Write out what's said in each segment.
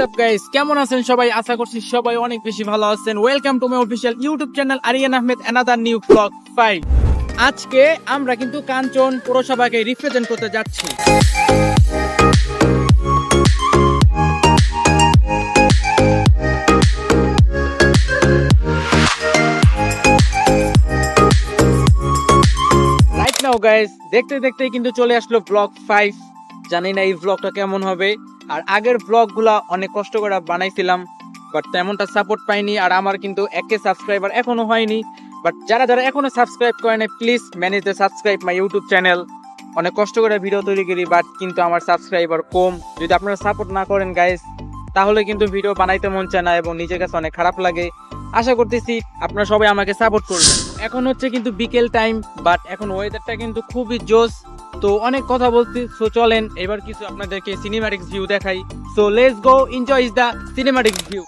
Guys কেমন আছেন সবাই? আশা করছি সবাই অনেক বেশি ভালো আছেন। Welcome to my official YouTube channel Ariyan Ahmed another new blog five আজকে আমরা কিন্তু কাঞ্চন পৌরসভাকে রিপ্রেজেন্ট করতে যাচ্ছি। গাইস দেখতে দেখতে কিন্তু চলে আসলো ব্লগ ফাইভ জানি না এই ব্লগটা কেমন হবে। আর আগের ব্লগগুলা অনেক কষ্ট করে বানাইছিলাম বাট তেমনটা সাপোর্ট পাইনি আর আমার কিন্তু একে সাবস্ক্রাইবার এখনও হয়নি। বাট যারা যারা এখনও সাবস্ক্রাইব করে না please manage the subscribe my YouTube channel অনেক কষ্ট করে ভিডিও তৈরি করি বাট কিন্তু আমার সাবস্ক্রাইবার কম। যদি আপনারা সাপোর্ট না করেন গাইস তাহলে কিন্তু ভিডিও বানাইতে মন চায় না এবং নিজের কাছে অনেক খারাপ লাগে। আশা করতেছি আপনারা সবাই আমাকে সাপোর্ট করবেন। এখন হচ্ছে কিন্তু বিকেল টাইম বাট এখন ওয়েদারটা কিন্তু খুবই জোস তো অনেক কথা বলছি সো চলেন, এবার কিছু আপনাদেরকে সিনেমাটিক্স ভিউ দেখাই। So let's go enjoy is the cinematic view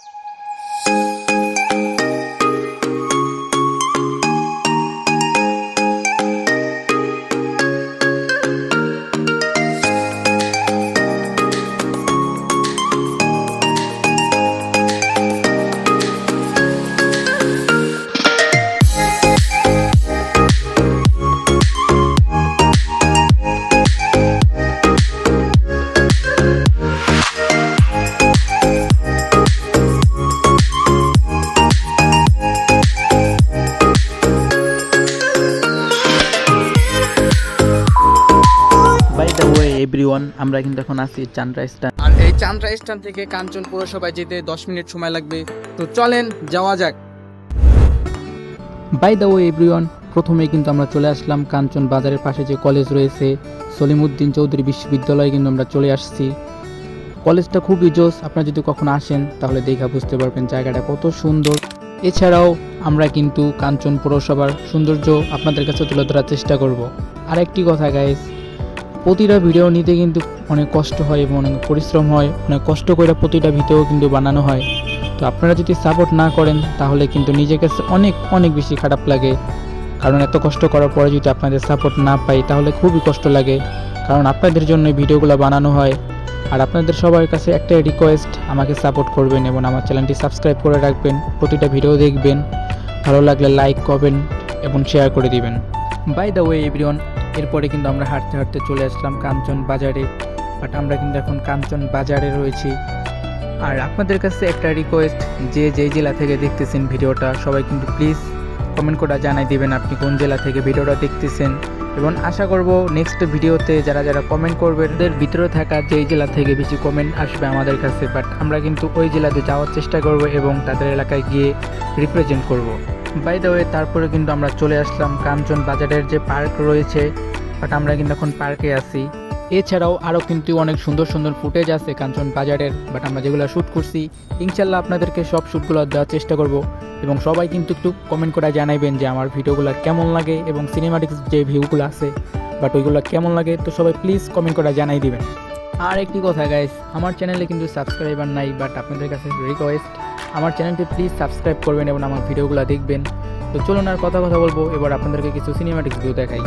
everyone আমরা কিন্তু এখন আছি চান্দ্রা স্টান। আর এই চান্দ্রা স্ট্যান্ড থেকে কাঞ্চন পৌরসভায় যেতে দশ মিনিট সময় লাগবে। তো চলেন যাওয়া যাক। বাই দ্য ওয়ে এভরিওয়ান প্রথমেই কিন্তু আমরা চলে আসলাম কাঞ্চন বাজারের পাশে যে কলেজ রয়েছে সলিমুদ্দিন চৌধুরী বিশ্ববিদ্যালয়ে কিন্তু আমরা চলে আসছি। কলেজটা খুবই জোস আপনারা যদি কখনো আসেন তাহলে দেখা বুঝতে পারবেন জায়গাটা কত সুন্দর। এছাড়াও আমরা কিন্তু কাঞ্চন পৌরসভার সৌন্দর্য আপনাদের কাছে তুলে ধরার চেষ্টা করব। আর একটি কথা গাইজ প্রতিটা ভিডিও নিতে কিন্তু অনেক কষ্ট হয় এবং অনেক পরিশ্রম হয়। অনেক কষ্ট করে প্রতিটা ভিডিও কিন্তু বানানো হয়। তো আপনারা যদি সাপোর্ট না করেন, তাহলে কিন্তু নিজের কাছে অনেক অনেক বেশি খারাপ লাগে। কারণ এত কষ্ট করার পরে যদি আপনাদের সাপোর্ট না পাই, তাহলে খুবই কষ্ট লাগে। কারণ আপনাদের জন্য ভিডিওগুলো বানানো হয়। আর আপনাদের সবার কাছে একটাই রিকোয়েস্ট আমাকে সাপোর্ট করবেন এবং আমার চ্যানেলটি সাবস্ক্রাইব করে রাখবেন। প্রতিটা ভিডিও দেখবেন। ভালো লাগলে লাইক করবেন এবং শেয়ার করে দিবেন। বাই দ্য ওয়ে এভরিওয়ান এরপরে কিন্তু আমরা হাঁটতে হাঁটতে চলে আসলাম কাঞ্চন বাজারে। বাট আমরা কিন্তু এখন কাঞ্চন বাজারে রয়েছি। আর আপনাদের কাছে একটা রিকোয়েস্ট যে যেই জেলা থেকে দেখতেছেন ভিডিওটা, সবাই কিন্তু প্লিজ কমেন্ট করে জানাই দিবেন আপনি কোন জেলা থেকে ভিডিওটা দেখতেছেন। এবং আশা করব নেক্সট ভিডিওতে যারা যারা কমেন্ট করবে এদের ভিতরে থাকা যেই জেলা থেকে বেশি কমেন্ট আসবে আমাদের কাছে। বাট আমরা কিন্তু ওই জেলাতে যাওয়ার চেষ্টা করব এবং তাদের এলাকায় গিয়ে রিপ্রেজেন্ট করব। বাই দ্য ওয়ে তারপরে কিন্তু আমরা চলে আসলাম কাঞ্চন বাজারের যে পার্ক রয়েছে, বাট আমরা কিন্তু এখন পার্কে আছি। এছাড়াও আরও কিন্তু অনেক সুন্দর সুন্দর ফুটেজ আছে কাঞ্চন বাজারের, বাট আমরা যেগুলো শ্যুট করছি ইনশাল্লাহ আপনাদেরকে সব শ্যুটগুলো দেওয়ার চেষ্টা করব। এবং সবাই কিন্তু একটু কমেন্ট করে জানাইবেন যে আমার ভিডিওগুলো কেমন লাগে এবং সিনেমাটিক্স যে ভিউগুলো আছে, বাট ওইগুলো কেমন লাগে, তো সবাই প্লিজ কমেন্ট করে জানাই দিবেন। আর একটি কথা গাইস আমার চ্যানেলে কিন্তু সাবস্ক্রাইবার নাই, বাট আপনাদের কাছে রিকোয়েস্ট আমার চ্যানেলটি প্লিজ সাবস্ক্রাইব করবেন এবং আমার ভিডিওগুলো দেখবেন। তো চলুন আর কথা কথা বলব, এবার আপনাদেরকে কিছু সিনেমাটিক্স ভিডিও দেখাই।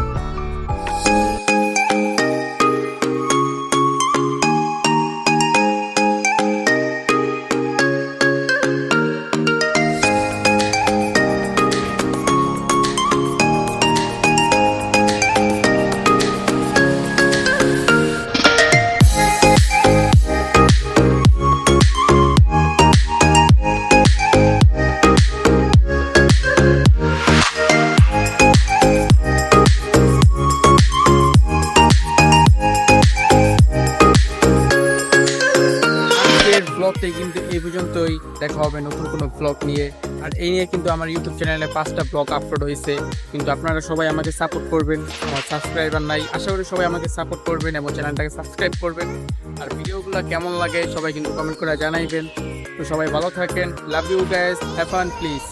দেখা হবে নতুন কোনো ব্লগ নিয়ে। আর এই নিয়ে কিন্তু আমার ইউটিউব চ্যানেলে পাঁচটা ব্লগ আপলোড হয়েছে। কিন্তু আপনারা সবাই আমাকে সাপোর্ট করবেন। আমার সাবস্ক্রাইবার নাই। আশা করি সবাই আমাকে সাপোর্ট করবেন এবং চ্যানেলটাকে সাবস্ক্রাইব করবেন। আর ভিডিওগুলো কেমন লাগে সবাই কিন্তু কমেন্ট করে জানাইবেন। তো সবাই ভালো থাকেন। Love you guys have please